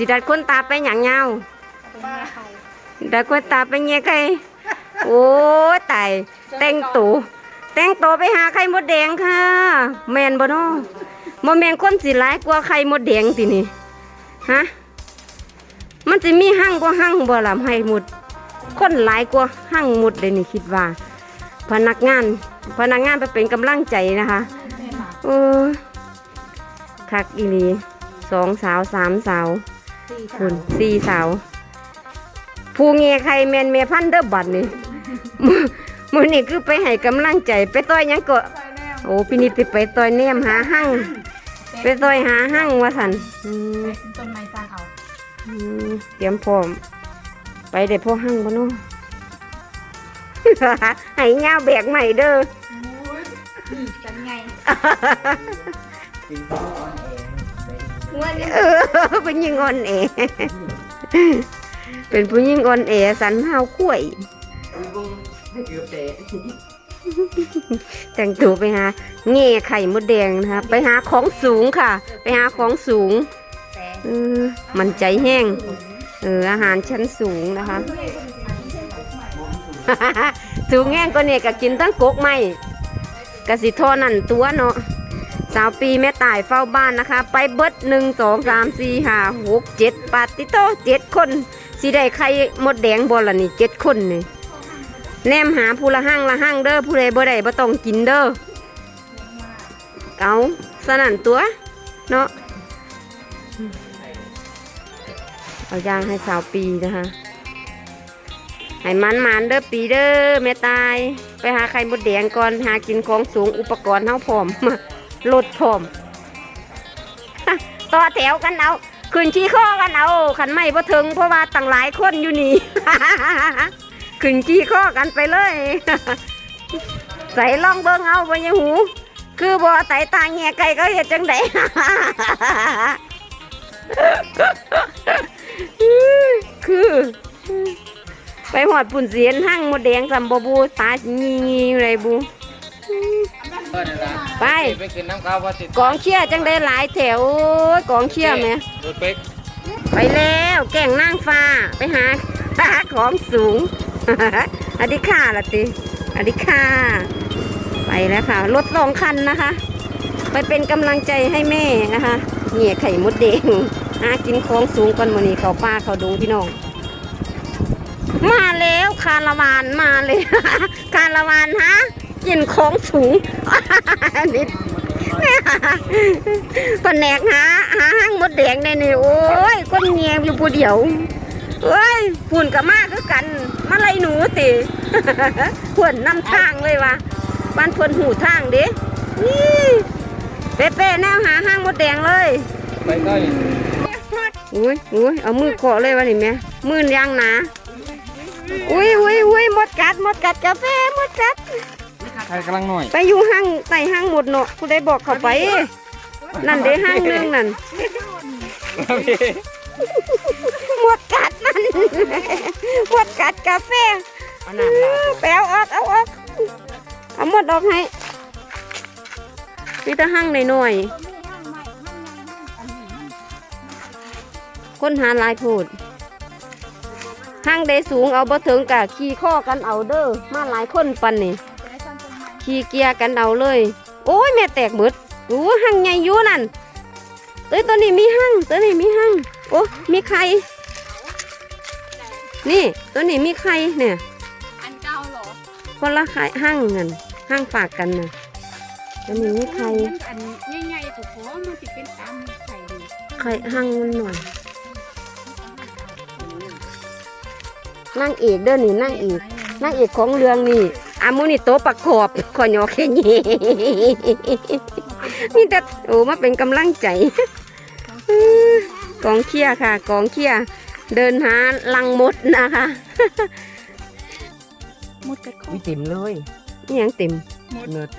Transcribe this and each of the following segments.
สิดัดคนตาไปหยังเงาป้าดัดคนตาไปเงี้ยใครโอ้ยตายแต่งตัวแต่งตัวไปหาไข่มดแดงค่ะ แมนบ่เนาะบ่แมนคนสิร้ายกว่าไข่มดแดงตินี่ฮะมันจะมีหั่งกว่าหั่งบ่ล่ะให้หมด คนหลายกว่าหั่งหมดเลยนี่คิดว่า พนักงาน พนักงานไปเป็นกำลังใจนะคะเออคักอีหลีสองสาวสามสาว คุณสี่สาว ผู้เงียใครแมนเมียพันเด้อบัดนี่มื้อมือนี่คือไปให้กำลังใจไปต่อยหยังก็ไปแล้วโอ้พี่นี่ไปไปต่อยแนมหาหั่งไปต่อยหาหั่งว่าสันอืมต้นไม้สร้างเอาอืมเตรียมพร้อม ไปเด็ดพ่อหั่งบ่เนาะให้ยาวแบกใหม่เด้อนี่จัง ไงเออเป็นยิงอ่อนแอเป็นผู้หญิงอ่อนแอสันห้าวคุ้ยแต่งตัวไปหาเง่ไข่มดแดงนะคะไปหาของสูงค่ะ ไปหาของสูงแต่เออมันใจแห้งเอออาหารชั้นสูงนะคะ สูงแห้งก็เนี่ยก็กินตั้งกกไม่กสิทอนั่นตัวเนาะ สาวปีแม่ตายเฝ้าบ้านนะคะ ไปเบิดหนึ่งสองสามสี่ห้าหกเจ็ดปาติโตเจ็ดคนสิได้ไข่มดแดงบอละนี่เจ็ดคนนี่แนมหาผู้ละห้างละห้างเด้อผู้ใดบ่ได้บ่ต้องกินเด้อเอาสนั่นตัวเนาะเอาย่างให้สาวปีนะคะให้มันมันเด้อปีเด้อแม่ตาย ไปหาไข่มดแดงก่อนหากินของสูงอุปกรณ์เท่าพร้อม รถพร้อมต่อแถวกันเอาขึ้นชี้ข้อกันเอาขันไม่พอถึงเพราะว่าตั้งหลายคนอยู่นี่ขึ้นชี้ข้อกันไปเลย ใส่ล่องเบิ้งเอาไปยังหู คือบ่ไตตาแง่ไก่ก็เห็ดจังไดคือ ไปหอดปุ่นเสียนหั่งหมดแดงสัมบบูตางีงีอยู่เลยบู ไป ไปขึ้นน้ำข้าวว่าสิกองเชียร์จังได้หลายแถวโอ้ยกองเชียร์ไหมรถเป๊กไปแล้วแก่งนางฟ้าไปหาหาของสูงอดิค่าละติอดิค่าไปแล้วค่ะ รถสองคันนะคะ ไปเป็นกำลังใจให้แม่นะคะเหนี่ยไข่มดแดงหากินของสูงก่อนมื้อนี้เขาป้าเขาดงพี่น้อง มาแล้วคาราวานมาเลยคาราวานฮะ กินของสูงนิดแผนกหาหาห้างมดแดงในนี่โอ้ยคนเงียบอยู่ผู้เดียวเอ้ยฝุ่นกับมากคือกัน มาไล่หนูติเพื่อนนำทางเลยวะบ้านเพื่นหูทางเด้นี่เป๊ะๆแนวหาห้างมดแดงเลยไปก็อีกอุ้ยอุ้ยเอามือเกาะเลยวะนี่แม่มือยางหนาอุ้ยอุ้ยอุ้ยมดกัดมดกัดกาแฟมดกัด ใครกำลังหน่อย ไปอยู่ห้างใต้ห้างหมดเนาะผู้ใดบอกเขาไป นั่นเด้ห้างหนึงนั่นหมดกัดมันหมดกัดกาแฟเอาน้ำลาดแปลวออกเอาออกเอาหมดออกให้พี่ตะห้างหน่อยๆคนหาหลายพูดห้างได้สูงเอาบ่ถึงกะขี่ข้อกันเอาเด้อมาหลายคนปันนี่ ขี่เกียร์กันเอาเลย โอ้ยแม่แตกหมดโอ้ห้างใหญ่อยู่นั่นเอ้ยตัวนี้มีห้างตัวนี้มีห้างโอ้มีไข่นี่ตัวนี้มีไข่เนี่ยอันเก่าเหรอคนละไข่ห้างเงินห้างฝากกันนะตัวนี้มีไข่อันใหญ่ๆถูกหัวมันจะเป็นตามไข่ดีไข่ห้างมันหน่อยนั่งเอกเด้อนี่นั่งเอกนั่งเอกของเรื่องนี่ อามุนี่โตะประกอบขอยอแค่นี้นี่แต่โอ้มาเป็นกำลังใจกองเชียร์ค่ะ กองเชียร์เดินหาลังมดนะคะหมดกัดคอวิติมเลยนี่ยังเต็มเนิร์ด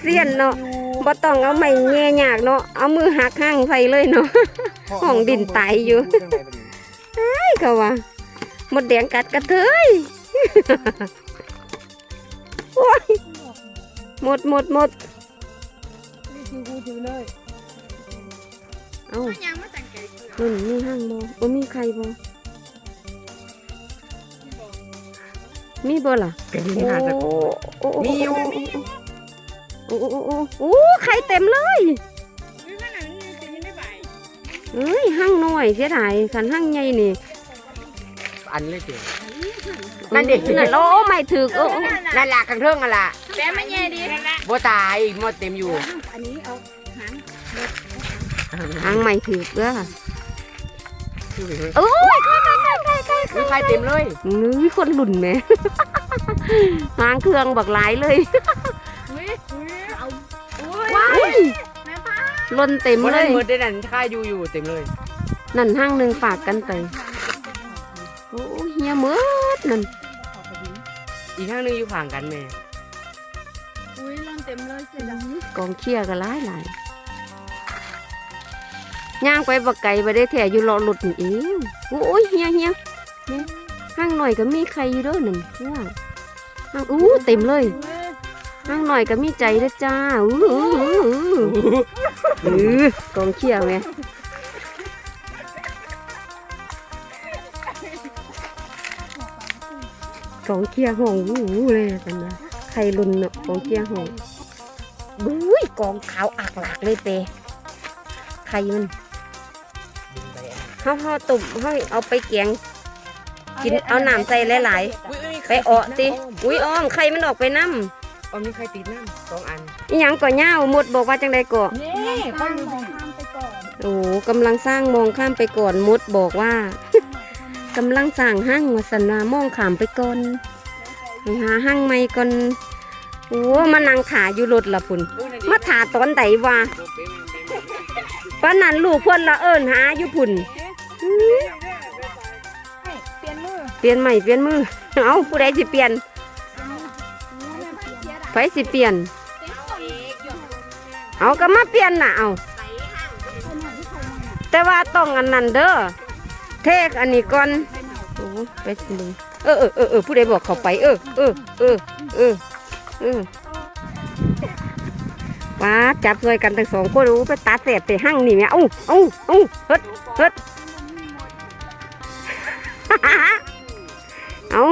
เสียนเนาะบ่ต้องเอาไม้แง่ยากเนาะเอามือหักห้างใส่เลยเนาะห้องดินตายอยู่ไอ้เขาว่าห มดแดงกัดกระเทยโอ้ยหมดหมดหมดนี่คือกูถือเลยเอ้ายังไม่ตั้งใจเพื่อนุ่นมีห้างบ่บ่มีใครบ่มีบ่ล่ะเป็นมีหาจะโอ้โอ้โอ้มีอยู่โอ้โอ้โอ้โอ้โอ้ไข่เต็มเลยวิขนาดนี้จะยังไม่ไหวเอ้ยห้างน้อยเสียดายคันห้างใหญ่นี่ อันเลยเจ๋งนั่นดินั่นโอ้ไม่ถึกโอ้โอ้นั่นแหละกันเทิงกันล่ะแป๊ไม่แย่ดีบ่ตายหมดเต็มอยู่ อันนี้เอาหางห้างไม่ถึกเด้อคือเป็นโอ้ยไข่ไข่ไข่ไข่ไข่มีใครเต็มเลยนึกคนหลุ่นแหมหางเครื่องบักหลายเลยอุ้ยเอาอุ้ยว้ายแม่ป้าล้นเต็มบ่เลได้ยหมดได้นั่นค่ายอยู่อยู่เต็มเลย นั่นห้างหนึ่งฝากกันไปโอ้ยเฮียหมืดนั่นอีกข้างหนึงอยู่ข้างกันแม่อุ้ยร้อนเต็มเลยเสียดายกองเคียกันหลายหลายย่างไปบักไก่ไปได้แถอยู่รอหลุดนี่เองโอ้ยเฮียเฮียนี่ห้างหน่อยก็มีใครอยู่เด้อหนึ่งว่าห้างอู้เต็มเลยห้างหน่อยก็มีใจเด้อจ้าอู้อู้อู้อู้อื้อกองเคียไหม กองเคียห้องอู้อู้เลยกันนะใครลุนเนาะกองเคียห้องบุ้ยกองขาวอักหลากเลยเปใครมันเฮาเฮาตุ่มเฮาเอาไปแกงกินเอาน้ำใส่หลายๆ ไปเอะติอุ้ยอ้อมไข่มันออกไปน้อ๋อมีใครติดน้ำสองอันำอีหยังก่อเหย้าหมดบอกว่าจังใดก่อนี่คนมองข้ามไปก่อนโอ้กำลังสร้างมองข้ามไปก่อนมดบอกว่า กำลังสร้างห้างมาสันวามองขามไปก่อนไปหาห้างใหม่ก่อนโอ้มานั่งถ่าอยู่รถละปุ่นมาถ่าตอนใดวะป้านันลูกเพื่อนละเอิญหาอยู่พุ่นเปลี่ยนมือเปลี่ยนใหม่เปลี่ยนมือเอาผู้ใดสิเปลี่ยนไผสิเปลี่ยน เอาก็มาเปลี่ยนน่ะเอาแต่ว่าต้องอันนั้นเด้อ เทกอันนี้ก่อนโอ้ไปสิเออเออเออเออผู้ใดบอกเขาไป เออเออเออเออเออว้าจับเลยกันทั้งสองคนรู้ไปตาแสบไปหั่งนี่แม่เอ้าเอ้าเอ้าเฮ็ดเฮ็ดเอา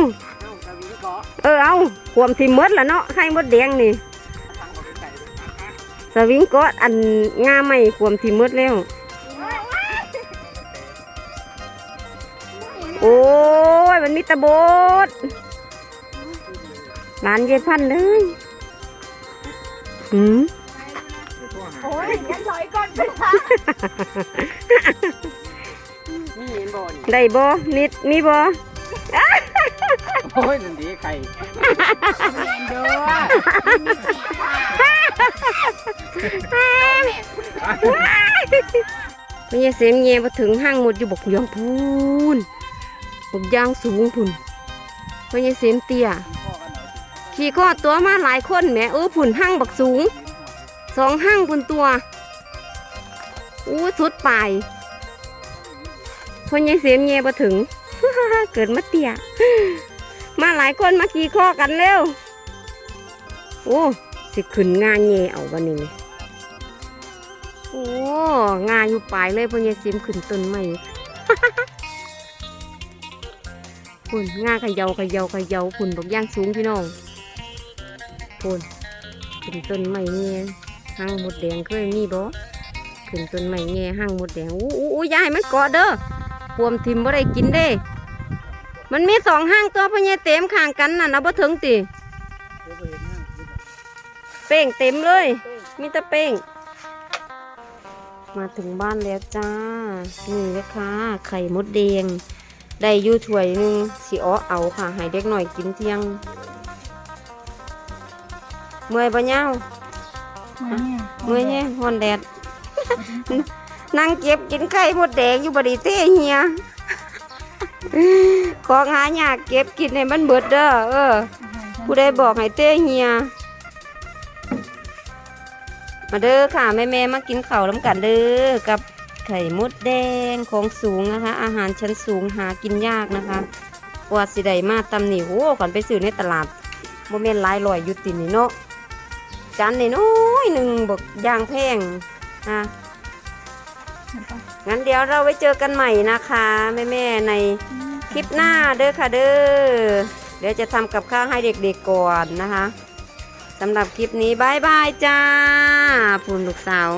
เออเอาขวมที่มดละเนาะไข่มดแดงนี่สวิงก็อันงาไม่ขวมที่มดแล้ว มันมีตะโบดร้านเย็พันเลยหืมโอ้ยยันลอยก่อนไปค่ะนี่เห็นบ่นี่ได้บ่นิดมีบ่โอ้ยนั่นดีไข่เด้อไม่ใช่เสียงเงียมาถึงห้างหมดอยู่บกยองพูน บกยางสูงพุ่นไม่ใช่เสียงเตี้ยขี่ข้อตัวมาหลายคนแหมเออพุ่นห้างบักสูงสองห้างพุ่นตัวอู้สุดปลายพญเสียงเงียมาถึง เกิดมาเตี้ยมาหลายคนมาขี่ข้อกันเร็วโอ้สิขึ้นงานเงยเอาวันนี้โอ้งานอยู่ปลายเลยพญาซิมขึ้นต้นใหม่ พุ่นง่าเขยาเขยาเขยาพุ่นบอกย่างสูงพี่น้องพุ่นขึ้นต้นใหม่เงี้ยห้างหมดแดงเคยมีบ่ขึ้นต้นใหม่เงี้ยห้างหมดแดงอู้อู้อู้ยาให้มันเกาะเด้อพวมทิมบ่ได้กินเด้ มันมีสองห้างตัวพญาเต็มข้างกันน่ะนะบ่ถึงติเป้งเต็มเลย มีแต่เป้งมาถึงบ้านแล้วจ้า นี่นะคะไข่มดแดง ได้อยู่ถ้วยหนึงสิอ้อเอาค่ะให้เด็กหน่อยกินเที่ยง เมื่อยปะเน่าเมื่อยเนี่ยฮอนแดดนั่งเก็บกินไข่มดแดงอยู่บดีเต้เฮียของหายากเก็บกินให้มันเบิดเด้อเออ ผู้ใดบอกให้เต้เฮีย มาเด้อค่ะแม่แม่ๆมากินข้าวน้ำกันเด้อกับ ไข่มดแดงของสูงนะคะ อาหารชั้นสูงหากินยากนะคะกว่าสิได้มาตำหนิโอ้ขวัญไปซื้อในตลาดโมเมนหลายลอยยู่ตินนี่เนาะจานน้อยหนึ่งบอกยางแพงอะงั้นเดี๋ยวเราไว้เจอกันใหม่นะคะแม่แม่ในคลิปหน้าเด้อค่ะเด้อเดี๋ยวจะทำกับข้าวให้เด็กๆก่อนนะคะสำหรับคลิปนี้บายบายจ้าพูนลูกสาว